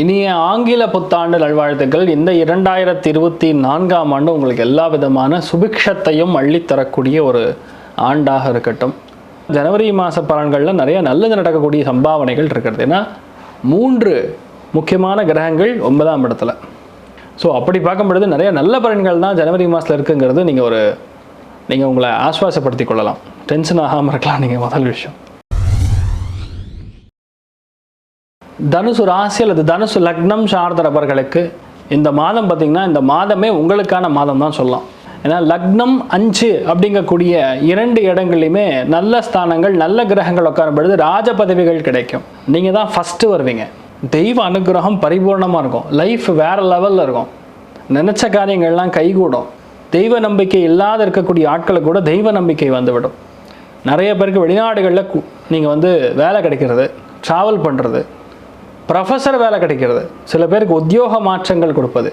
இனிய ஆங்கில புத்தாண்டு நல்வாழ்த்துக்கள். இந்த இரண்டாயிரத்தி இருபத்தி நான்காம் ஆண்டு உங்களுக்கு எல்லா விதமான சுபிக்ஷத்தையும் அள்ளித்தரக்கூடிய ஒரு ஆண்டாக இருக்கட்டும். ஜனவரி மாத பலன்களில் நிறைய நல்லது நடக்கக்கூடிய சம்பாவனைகள் இருக்கிறது. ஏன்னா மூன்று முக்கியமான கிரகங்கள் ஒன்பதாம் இடத்துல. ஸோ அப்படி பார்க்கும் பொழுது நிறைய நல்ல பலன்கள் தான் ஜனவரி மாதத்தில் இருக்குங்கிறது நீங்கள் ஒரு நீங்கள் உங்களை ஆஸ்வாசப்படுத்திக் கொள்ளலாம். டென்ஷன் ஆகாமல் இருக்கலாம் நீங்கள் முதல் விஷயம். தனுசு ராசி அல்லது தனுசு லக்னம் சார்ந்த நபர்களுக்கு இந்த மாதம் பார்த்திங்கன்னா இந்த மாதமே உங்களுக்கான மாதம் தான் சொல்லலாம். ஏன்னா லக்னம் அஞ்சு அப்படிங்கக்கூடிய இரண்டு இடங்கள்லையுமே நல்ல ஸ்தானங்கள் நல்ல கிரகங்கள் உட்காரும் பொழுது ராஜ பதவிகள் கிடைக்கும். நீங்கள் தான் ஃபஸ்ட்டு வருவீங்க. தெய்வ அனுகிரகம் பரிபூர்ணமாக இருக்கும். லைஃப் வேறு லெவலில் இருக்கும். நினச்ச காரியங்கள்லாம் கைகூடும். தெய்வ நம்பிக்கை இல்லாத இருக்கக்கூடிய ஆட்களுக்கு கூட தெய்வ நம்பிக்கை வந்துவிடும். நிறைய பேருக்கு வெளிநாடுகளில் நீங்கள் வந்து வேலை கிடைக்கிறது ட்ராவல் பண்ணுறது ப்ரொஃபஸர் வேலை கிடைக்கிறது. சில பேருக்கு உத்தியோக மாற்றங்கள் கொடுப்பது.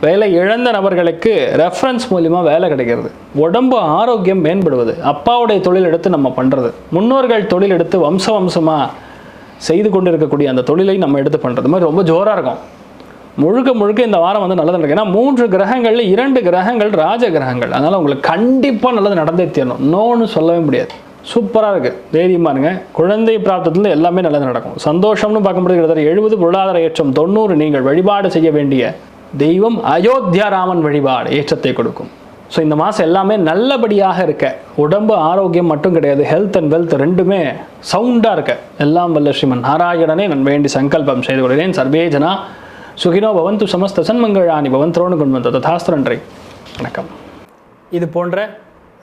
வேலை இழந்த நபர்களுக்கு ரெஃபரன்ஸ் மூலிமா வேலை கிடைக்கிறது. உடம்பு ஆரோக்கியம் மேம்படுவது. அப்பாவுடைய தொழில் எடுத்து நம்ம பண்ணுறது முன்னோர்கள் தொழில் எடுத்து வம்ச வம்சமாக செய்து கொண்டு இருக்கக்கூடிய அந்த தொழிலை நம்ம எடுத்து பண்ணுறது மாதிரி ரொம்ப ஜோராக இருக்கும். முழுக்க முழுக்க இந்த வாரம் வந்து நல்லது நடக்கும். ஏன்னா மூன்று கிரகங்களில் இரண்டு கிரகங்கள் ராஜ கிரகங்கள். அதனால் உங்களுக்கு கண்டிப்பாக நல்லது நடந்தே தீரணும். நோன்னு சொல்லவே முடியாது. சூப்பராக இருக்குது தைரியமாக இருங்க. குழந்தை பிராப்தத்தில் எல்லாமே நல்லது நடக்கும். சந்தோஷம்னு பார்க்கும்போது கிட்டத்தட்ட எழுபது பொருளாதார ஏற்றம் தொண்ணூறு நீங்கள் வழிபாடு செய்ய வேண்டிய தெய்வம் அயோத்தியா ராமன் வழிபாடு ஏற்றத்தை கொடுக்கும். ஸோ இந்த மாதம் எல்லாமே நல்லபடியாக இருக்க. உடம்பு ஆரோக்கியம் மட்டும் கிடையாது. ஹெல்த் அண்ட் வெல்த் ரெண்டுமே சவுண்டாக இருக்க. எல்லாம் வல்ல ஸ்ரீமன் நாராயணனே நான் வேண்டி சங்கல்பம் செய்து கொள்கிறேன். சர்வேஜனா சுகினோ பவந்து சமஸ்த சன்மங்களானி பவன் திரோணு கொண்டு வந்த ததாஸ்து வணக்கம். இது போன்ற